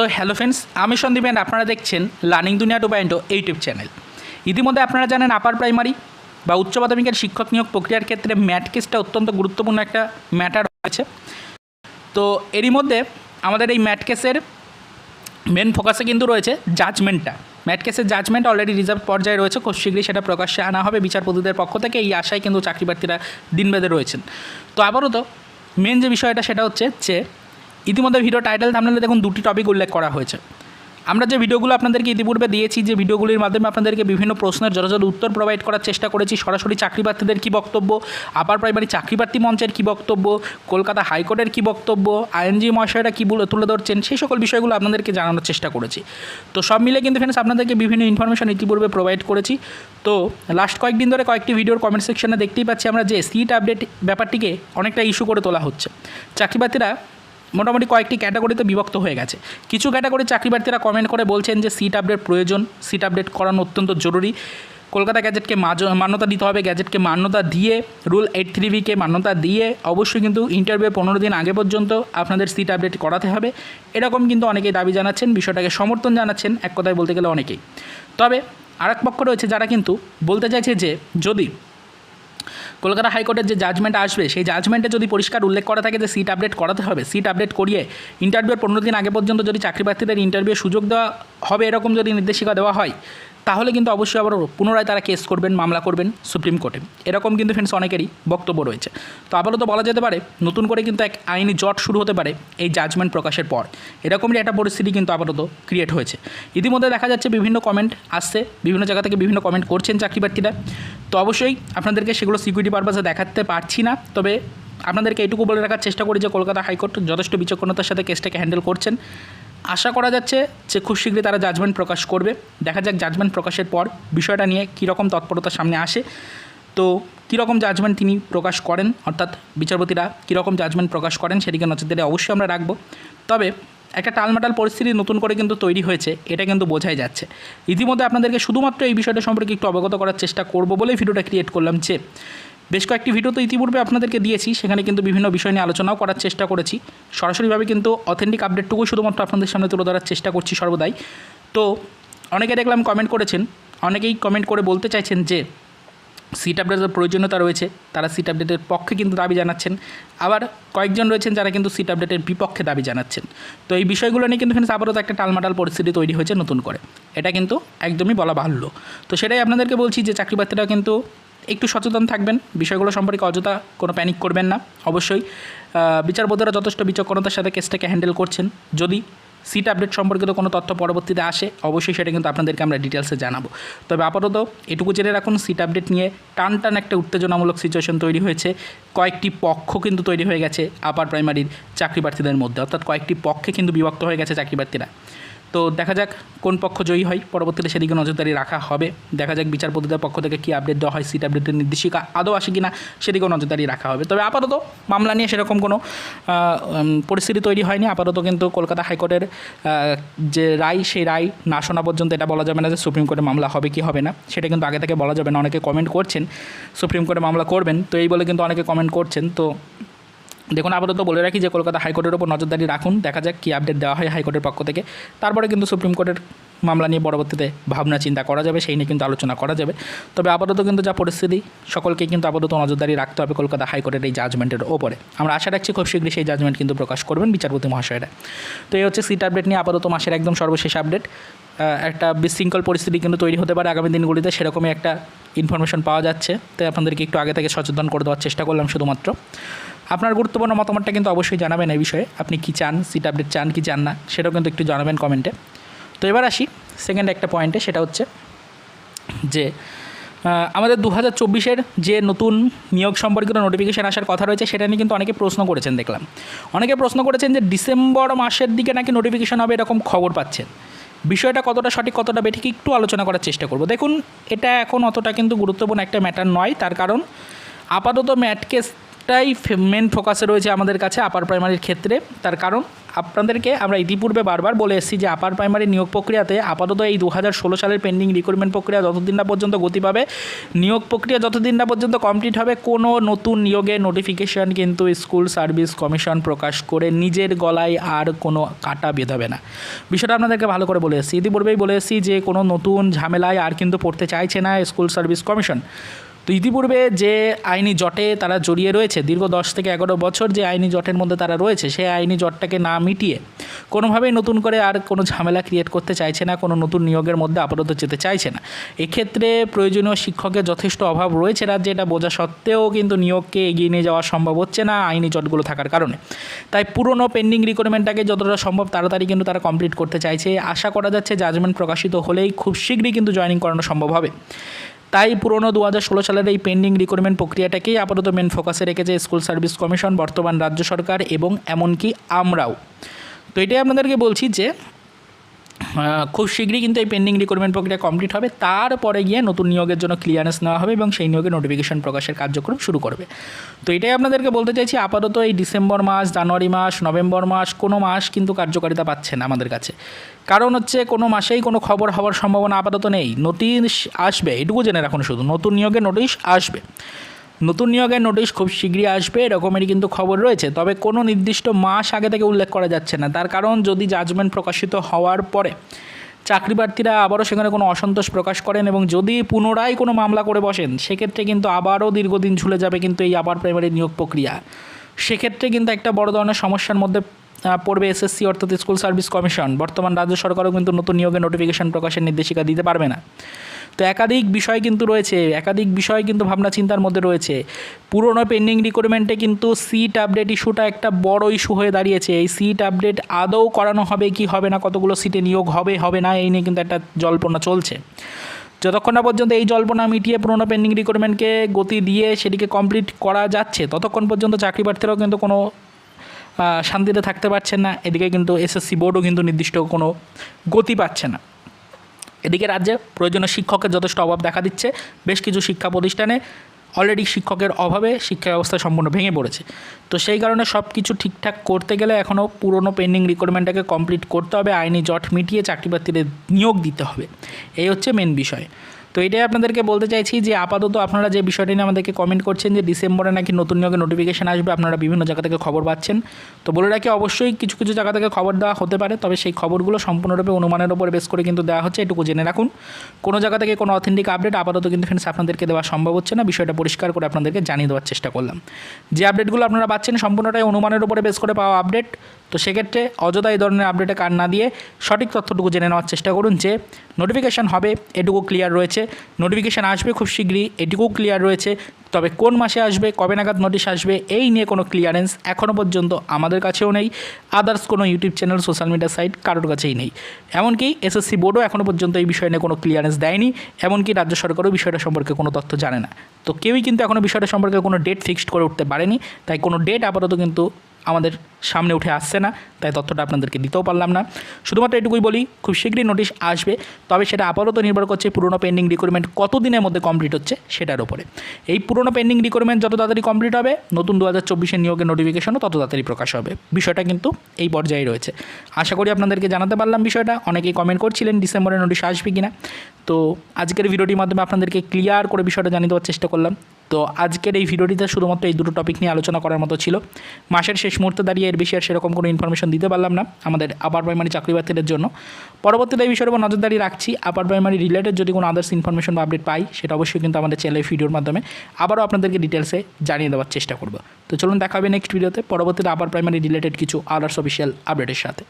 তো hello friends আমি Sandeep and আপনারা দেখছেন লার্নিং দুনিয়া টু পয়েন্ট ইউটিউব চ্যানেল ইতিমধ্যে আপনারা জানেন আপার প্রাইমারি বা উচ্চ মাধ্যমিকের শিক্ষক নিয়োগ প্রক্রিয়ার ক্ষেত্রে ম্যাট কেসটা অত্যন্ত গুরুত্বপূর্ণ একটা ম্যাটার রয়েছে। তো এরই মধ্যে আমাদের এই ম্যাট কেসের মেন ফোকাসে কিন্তু রয়েছে জাজমেন্টটা ম্যাট কেসের জাজমেন্ট অলরেডি রিজার্ভ পর্যায়ে রয়েছে, খুব শীঘ্রই সেটা প্রকাশ্যে আনা হবে বিচারপতিদের পক্ষ থেকে। এই আশায় কিন্তু চাকরি প্রার্থীরা দিন বেঁধে রয়েছেন। তো আবারও তো মেন যে বিষয়টা সেটা হচ্ছে যে ইতিমধ্যে ভিডিও টাইটেল থামলে দেখুন দুটি টপিক উল্লেখ করা হয়েছে। আমরা যে ভিডিওগুলো আপনাদেরকে ইতিপূর্বে দিয়েছি, যে ভিডিওগুলির মাধ্যমে আপনাদেরকে বিভিন্ন প্রশ্নের যথাযথ উত্তর প্রোভাইড করার চেষ্টা করেছি, সরাসরি চাকরি প্রার্থীদের কী বক্তব্য আপার প্রাইমারি চাকরি প্রার্থী মঞ্চের কী বক্তব্য, কলকাতা হাইকোর্টের কী বক্তব্য, আইএনজি মহাশয়রা কী বলে তুলে ধরছেন সেই সকল বিষয়গুলো আপনাদেরকে জানানোর চেষ্টা করেছি। তো সব মিলে কিন্তু ফ্রেন্ডস আপনাদেরকে বিভিন্ন ইনফরমেশন ইতিপূর্বে প্রোভাইড করেছি। তো লাস্ট কয়েকদিন ধরে কয়েকটি ভিডিওর কমেন্ট সেকশনে দেখতেই পাচ্ছি আমরা যে সিট আপডেট ব্যাপারটিকে অনেকটা ইস্যু করে তোলা হচ্ছে। চাকরি প্রার্থীরা মোটামুটি কয়েকটি ক্যাটাগরিতে বিভক্ত হয়ে গেছে। কিছু ক্যাটাগরি চাকরি প্রার্থীরা কমেন্ট করে বলছেন যে সিট আপডেট প্রয়োজন সিট আপডেট করানো অত্যন্ত জরুরি। কলকাতা গ্যাজেটকে মান্যতা দিতে হবে, গ্যাজেটকে মান্যতা দিয়ে, রুল এইট থ্রি বিকে মান্যতা দিয়ে, অবশ্যই কিন্তু ইন্টারভিউ পনেরো দিন আগে পর্যন্ত আপনাদের সিট আপডেট করাতে হবে। এরকম কিন্তু অনেকেই দাবি জানাচ্ছেন, বিষয়টাকে সমর্থন জানাচ্ছেন, এক কথায় বলতে গেলে অনেকেই। তবে আরেক পক্ষ রয়েছে যারা কিন্তু বলতে চাইছে যে, যদি কলকাতা হাইকোর্টের যে জাজমেন্ট আসবে, সেই জাজমেন্টে যদি পরিষ্কার উল্লেখ করা থাকে যে সিট আপডেট করাতে হবে সিট আপডেট করিয়ে ইন্টারভিউর পনেরো দিন আগে পর্যন্ত যদি চাকরি প্রার্থীদের ইন্টারভিউ সুযোগ দেওয়া হবে, এরকম যদি নির্দেশিকা দেওয়া হয়, তাহলে কিন্তু অবশ্যই আবার পুনরায় তারা কেস করবেন, মামলা করবেন সুপ্রিম কোর্টে। এরকম কিন্তু ফ্রেন্ডস অনেকেরই বক্তব্য রয়েছে। তো আবারও তো বলা যেতে পারে, নতুন করে কিন্তু এক আইনি জট শুরু হতে পারে এই জাজমেন্ট প্রকাশের পর। এরকমই একটা পরিস্থিতি কিন্তু আপাতত ক্রিয়েট হয়েছে। ইতিমধ্যে দেখা যাচ্ছে বিভিন্ন কমেন্ট আসছে, বিভিন্ন জায়গা থেকে বিভিন্ন কমেন্ট করছেন চাকরি প্রার্থীরা। তো অবশ্যই আপনাদেরকে সেগুলো সিকিউরিটি পারপাসে দেখাতে পারছি না, তবে আপনাদেরকে এটুকু বলে রাখার চেষ্টা করি যে কলকাতা হাইকোর্ট যথেষ্ট বিচক্ষণতার সাথে কেসটাকে হ্যান্ডেল করছেন। আশা করা যাচ্ছে যে খুব শীঘ্রই তারা জাজমেন্ট প্রকাশ করবে। দেখা যাক জাজমেন্ট প্রকাশের পর বিষয়টা নিয়ে কীরকম তৎপরতা সামনে আসে। তো কীরকম জাজমেন্ট তিনি প্রকাশ করেন, অর্থাৎ বিচারপতিরা কীরকম জাজমেন্ট প্রকাশ করেন সেদিকে নজরদারি অবশ্যই আমরা রাখব। তবে একটা টালমাটাল পরিস্থিতি নতুন করে কিন্তু তৈরি হয়েছে, এটা কিন্তু বোঝাই যাচ্ছে। ইতিমধ্যে আপনাদেরকে শুধুমাত্র এই বিষয়টা সম্পর্কে একটু অবগত করার চেষ্টা করব বলেই ভিডিওটা ক্রিয়েট করলাম যে, বেশ কয়েকটি ভিডিও তো ইতিপূর্বে আপনাদেরকে দিয়েছি, সেখানে কিন্তু বিভিন্ন বিষয় নিয়ে আলোচনাও করার চেষ্টা করেছি। সরাসরিভাবে কিন্তু অথেন্টিক আপডেটটুকু শুধুমাত্র আপনাদের সামনে তুলে ধরার চেষ্টা করছি সর্বদাই। তো, অনেকে দেখলাম কমেন্ট করেছেন, অনেকেই কমেন্ট করে বলতে চাইছেন যে সিট আপডেটের প্রয়োজনীয়তা রয়েছে, তারা সিট আপডেটের পক্ষে কিন্তু দাবি জানাচ্ছেন। আবার কয়েকজন রয়েছেন যারা কিন্তু সিট আপডেটের বিপক্ষে দাবি জানাচ্ছেন। তো এই বিষয়গুলো নিয়ে কিন্তু এখানে আবারও একটা টালমাটাল পরিস্থিতি তৈরি হয়েছে নতুন করে। এটা কিন্তু একদমই বলা বাহুল্য। তো সেটাই আপনাদেরকে বলছি যে চাকরি প্রার্থীরা কিন্তু একটু সচেতন থাকবেন। বিষয়গুলো সম্পর্কে অযথা কোনো প্যানিক করবেন না। অবশ্যই বিচারপতিরা যথেষ্ট বিচক্ষণতার সাথে কেসটাকে হ্যান্ডেল করছেন। যদি সিট আপডেট সম্পর্কিত কোনো তথ্য পরবর্তীতে আসে, অবশ্যই সেটা কিন্তু আপনাদেরকে আমরা ডিটেলসে জানাব। তবে আপাতত এটুকু জেনে রাখুন সিট আপডেট নিয়ে টান টান একটা উত্তেজনামূলক সিচুয়েশন তৈরি হয়েছে। কয়েকটি পক্ষ কিন্তু তৈরি হয়ে গেছে আপার প্রাইমারির চাকরি প্রার্থীদের মধ্যে, অর্থাৎ কয়েকটি পক্ষে কিন্তু বিভক্ত হয়ে গেছে চাকরি প্রার্থীরা তো দেখা যাক কোন পক্ষ জয়ী হয়। পরবর্তীতে সেদিকে নজরদারি রাখা হবে। দেখা যাক বিচারপতিদের পক্ষ থেকে কী আপডেট দেওয়া হয় সিট আপডেটের নির্দেশিকা আদৌ আসে কিনা, সেদিকেও নজরদারি রাখা হবে। তবে আপাতত মামলা নিয়ে সেরকম কোনো পরিস্থিতি তৈরি হয়নি। আপাতত কিন্তু কলকাতা হাইকোর্টের যে রায়, সেই রায় না শোনা পর্যন্ত এটা বলা যাবে না যে সুপ্রিম কোর্টে মামলা হবে কি হবে না। সেটা কিন্তু আগে থেকে বলা যাবে না। অনেকে কমেন্ট করছেন, সুপ্রিম কোর্টে মামলা করবেন। তো এই বলে কিন্তু অনেকে কমেন্ট করছেন। তো দেখুন, আপাতত বলে রাখি যে, কলকাতা হাইকোর্টের ওপর নজরদারি রাখুন। দেখা যাক কী আপডেট দেওয়া হয় হাইকোর্টের পক্ষ থেকে। তারপরে কিন্তু সুপ্রিম কোর্টের মামলা নিয়ে পরবর্তীতে ভাবনা, চিন্তা করা যাবে। সেই নিয়ে কিন্তু আলোচনা করা যাবে। তবে আপাতত কিন্তু যা পরিস্থিতি, সকলকে কিন্তু আপাতত নজরদারি রাখতে হবে কলকাতা হাইকোর্টের এই জাজমেন্টের ওপরে। আমরা আশা রাখছি খুব শীঘ্রই সেই জাজমেন্ট কিন্তু প্রকাশ করবেন বিচারপতি মহাশয়রা। তো এই হচ্ছে সিট আপডেট নিয়ে আপাতত মাসের একদম সর্বশেষ আপডেট একটা বিশৃঙ্খল পরিস্থিতি কিন্তু তৈরি হতে পারে আগামী দিনগুলিতে, সেরকমই একটা ইনফরমেশন পাওয়া যাচ্ছে। তাই আপনাদেরকে একটু আগে থেকে সচেতন করে দেওয়ার চেষ্টা করলাম শুধুমাত্র। আপনার গুরুত্বপূর্ণ মতামতটা কিন্তু অবশ্যই জানাবেন এই বিষয়ে। আপনি কি চান সিট আপডেট চান, কি চান না, সেটাও কিন্তু একটু জানাবেন কমেন্টে তো এবার আসি সেকেন্ড একটা পয়েন্টে সেটা হচ্ছে যে আমাদের দু হাজার চব্বিশের যে নতুন নিয়োগ সম্পর্কিত নোটিফিকেশান আসার কথা রয়েছে, সেটা নিয়ে কিন্তু অনেকে প্রশ্ন করেছেন দেখলাম। অনেকে প্রশ্ন করেছেন যে ডিসেম্বর মাসের দিকে নাকি নোটিফিকেশান হবে এরকম খবর পাচ্ছেন। বিষয়টা কতটা সঠিক, কতটা বেঠিক, একটু আলোচনা করার চেষ্টা করব। দেখুন, এটা এখন অতটা কিন্তু গুরুত্বপূর্ণ একটা ম্যাটার নয়, তার কারণ আপাতত ম্যাট কেসটাই মেন ফোকাসে রয়েছে আমাদের কাছে আপার প্রাইমারির ক্ষেত্রে। তার কারণ, আপনাদেরকে আমরা ইতিপূর্বে বারবার বলে এসেছি যে আপার প্রাইমারি নিয়োগ প্রক্রিয়াতে আপাতত এই দু হাজার ষোলো সালের পেন্ডিং রিক্রুটমেন্ট প্রক্রিয়া যতদিন না পর্যন্ত গতি পাবে, নিয়োগ প্রক্রিয়া যতদিন না পর্যন্ত কমপ্লিট হবে, কোনো নতুন নিয়োগের নোটিফিকেশন কিন্তু স্কুল সার্ভিস কমিশন প্রকাশ করে নিজের গলায় আর কোনো কাটা বেঁধাবে না। বিষয়টা আপনাদেরকে ভালো করে বলে এসেছি। ইতিপূর্বেই বলে এসেছি যে কোনো নতুন ঝামেলায় আর কিন্তু পড়তে চাইছে না স্কুল সার্ভিস কমিশন তো ইতিপূর্বে যে আইনি জটে তারা জড়িয়ে রয়েছে, দীর্ঘ দশ থেকে এগারো বছর যে আইনি জটের মধ্যে তারা রয়েছে সেই আইনি জটটাকে না মিটিয়ে কোনোভাবেই নতুন করে আর কোনো ঝামেলা ক্রিয়েট করতে চাইছে না, কোনো নতুন নিয়োগের মধ্যে আপাতত যেতে চাইছে না। এক্ষেত্রে প্রয়োজনীয় শিক্ষকের যথেষ্ট অভাব রয়েছে রাজ্যে, এটা বোঝা সত্ত্বেও কিন্তু নিয়োগকে এগিয়ে নিয়ে যাওয়া সম্ভব হচ্ছে না আইনি জটগুলো থাকার কারণে। তাই পুরনো পেন্ডিং রিকোয়ারমেন্টটাকে যতটা সম্ভব তাড়াতাড়ি কিন্তু তারা কমপ্লিট করতে চাইছে। আশা করা যাচ্ছে জাজমেন্ট প্রকাশিত হলেই খুব শীঘ্রই কিন্তু জয়েনিং করানো সম্ভব হবে। তাই পুরনো দু হাজার ষোলো সালের এই পেন্ডিং রিক্রুটমেন্ট প্রক্রিয়াটাকেই আপাতত মেন ফোকাসে রেখেছে স্কুল সার্ভিস কমিশন বর্তমান রাজ্য সরকার এবং এমনকি আমরাও। তো এটাই আপনাদেরকে বলছি যে খুব শীঘ্রই কিন্তু এই পেন্ডিং রিক্রুটমেন্ট প্রক্রিয়া কমপ্লিট হবে। তারপরে গিয়ে নতুন নিয়োগের জন্য ক্লিয়ারেন্স নেওয়া হবে এবং সেই নিয়োগের নোটিফিকেশন প্রকাশের কার্যক্রম শুরু করবে। তো এটাই আপনাদেরকে বলতে চাইছি, আপাতত এই ডিসেম্বর মাস, জানুয়ারি মাস, নভেম্বর মাস কোনো মাস কিন্তু কার্যকারিতা পাচ্ছে না আমাদের কাছে। কারণ হচ্ছে কোনো মাসেই কোনো খবর হওয়ার সম্ভাবনা আপাতত নেই। নোটিশ আসবে, এটুকু জেনে রাখুন শুধু, নতুন নিয়োগের নোটিশ আসবে। নতুন নিয়োগের নোটিশ খুব শীঘ্রই আসবে, এরকমেরই কিন্তু খবর রয়েছে। তবে কোনো নির্দিষ্ট মাস আগে থেকে উল্লেখ করা যাচ্ছে না। তার কারণ, যদি জাজমেন্ট প্রকাশিত হওয়ার পরে চাকরি প্রার্থীরা আবারও সেখানে কোনো অসন্তোষ প্রকাশ করেন এবং যদি পুনরায় কোনো মামলা করে বসেন, সেক্ষেত্রে কিন্তু আবারও দীর্ঘদিন ঝুলে যাবে কিন্তু এই আবার প্রাইমারি নিয়োগ প্রক্রিয়া। সেক্ষেত্রে কিন্তু একটা বড় ধরনের সমস্যার মধ্যে পড়বে এসএসসি অর্থাৎ স্কুল সার্ভিস কমিশন বর্তমান রাজ্য সরকারও কিন্তু নতুন নিয়োগের নোটিফিকেশন প্রকাশের নির্দেশিকা দিতে পারবে না। তো একাধিক বিষয় কিন্তু রয়েছে, একাধিক বিষয় কিন্তু ভাবনা চিন্তার মধ্যে রয়েছে। পুরনো পেন্ডিং রিক্রুটমেন্টে কিন্তু সিট আপডেট ইস্যুটা একটা বড় ইস্যু হয়ে দাঁড়িয়েছে। এই সিট আপডেট আদৌ করানো হবে, কি হবে না, কতগুলো সিটে নিয়োগ হবে হবে না, এই নিয়ে কিন্তু একটা জল্পনা চলছে। যতক্ষণ না পর্যন্ত এই জল্পনা মিটিয়ে পুরনো পেন্ডিং রিক্রুটমেন্টকে গতি দিয়ে সেটিকে কমপ্লিট করা যাচ্ছে, ততক্ষণ পর্যন্ত চাকরি প্রার্থীরাও কিন্তু কোনো শান্তিতে থাকতে পারছেন না। এদিকে কিন্তু এসএসসি বোর্ডও কিন্তু নির্দিষ্ট কোনো গতি পাচ্ছে না। এদিকে রাজ্যে প্রয়োজনীয় শিক্ষকের যথেষ্ট অভাব দেখা দিচ্ছে। বেশ কিছু শিক্ষা প্রতিষ্ঠানে অলরেডি শিক্ষকের অভাবে শিক্ষা ব্যবস্থা সম্পূর্ণ ভেঙে পড়েছে। তো সেই কারণে সব কিছু ঠিকঠাক করতে গেলে এখনও পুরনো পেন্ডিং রিকোয়ারমেন্টটাকে কমপ্লিট করতে হবে। আইনি জট মিটিয়ে চাকরি প্রার্থীদের নিয়োগ দিতে হবে। এই হচ্ছে মেন বিষয়। তো এটাই আপনাদেরকে বলতে চাইছি যে আপাতত আপনারা যে বিষয়টি নিয়ে আমাদেরকে কমেন্ট করছেন যে ডিসেম্বরে নাকি নতুন নিয়োগের নোটিফিকেশান আসবে, আপনারা বিভিন্ন জায়গা থেকে খবর পাচ্ছেন। তো বলে রাখি, অবশ্যই কিছু কিছু জায়গা থেকে খবর দেওয়া হতে পারে, তবে সেই খবরগুলো সম্পূর্ণরূপে অনুমানের উপর বেস করে কিন্তু দেওয়া হচ্ছে। এটুকু জেনে রাখুন, কোনো জায়গা থেকে কোনো অথেন্টিক আপডেট আপাতত কিন্তু ফ্রেন্ডস আপনাদেরকে দেওয়া সম্ভব হচ্ছে না। বিষয়টা পরিষ্কার করে আপনাদেরকে জানিয়ে দেওয়ার চেষ্টা করলাম। যে আপডেটগুলো আপনারা পাচ্ছেন, সম্পূর্ণটাই অনুমানের উপরে বেস করে পাওয়া আপডেট তো সেক্ষেত্রে অযথা এই ধরনের আপডেটে কার না দিয়ে সঠিক তথ্যটুকু জেনে নেওয়ার চেষ্টা করুন যে নোটিফিকেশান হবে, এটুকু ক্লিয়ার রয়েছে। নোটিফিকেশান আসবে খুব শীঘ্রই, এটুকু ক্লিয়ার রয়েছে। তবে কোন মাসে আসবে, কবে নাগাদ নোটিশ আসবে, এই নিয়ে কোনো ক্লিয়ারেন্স এখনও পর্যন্ত আমাদের কাছেও নেই। আদার্স কোনো YouTube channel social media site কারোর কাছেই নেই। এমনকি এসএসসি বোর্ডও এখনও পর্যন্ত এই বিষয় নিয়ে কোনো ক্লিয়ারেন্স দেয়নি। এমনকি রাজ্য সরকারও বিষয়টা সম্পর্কে কোনো তথ্য জানে না। তো কেউই কিন্তু এখনও বিষয়টা সম্পর্কে কোনো ডেট ফিক্সড করে উঠতে পারেনি। তাই কোনো ডেট আপাতত কিন্তু আমাদের সামনে উঠে আসছে না, তাই তথ্যটা আপনাদেরকে দিতেও পারলাম না। শুধুমাত্র এটুকুই বলি, খুব শীঘ্রই নোটিশ আসবে, তবে সেটা আপাতত নির্ভর করছে পুরনো পেন্ডিং রিক্রুটমেন্ট কত দিনের মধ্যে কমপ্লিট হচ্ছে সেটার উপরে। এই পুরনো পেন্ডিং রিক্রুটমেন্ট যত তাড়াতাড়ি কমপ্লিট হবে, নতুন দু হাজার চব্বিশের নিয়োগের নোটিফিকেশনও তত তাড়াতাড়ি প্রকাশ হবে। বিষয়টা কিন্তু এই পর্যায়ে রয়েছে। আশা করি আপনাদেরকে জানাতে পারলাম বিষয়টা, অনেকেই কমেন্ট করছিলেন ডিসেম্বরে নোটিশ আসবে কিনা। তো আজকের ভিডিওটির মাধ্যমে আপনাদেরকে ক্লিয়ার করে বিষয়টা জানিয়ে দেওয়ার চেষ্টা করলাম। তো আজকের এই ভিডিওটিতে শুধুমাত্র এই দুটো টপিক নিয়ে আলোচনা করার মতো ছিল। মাসের শেষ মুহূর্তে দাঁড়িয়ে এর বেশি আর সেরকম কোনো ইনফরমেশন দিতে পারলাম না আমাদের আপার প্রাইমারি চাকরি জন্য। পরবর্তীতে এই বিষয়ের উপর নজরদারি রাখছি। আপার প্রাইমারি রিলেটেড যদি কোনো আদার্স ইনফরমেশন বা আপডেট পাই, সেটা অবশ্যই কিন্তু আমাদের চ্যানেলের ভিডিওর মাধ্যমে আবারও আপনাদেরকে ডিটেলসে জানিয়ে দেওয়ার চেষ্টা করব। তো চলুন দেখা হবে নেক্সট ভিডিওতে পরবর্তীতে আপার প্রাইমারি রিলেটেড কিছু আদার্স অফিসিয়াল আপডেটের সাথে।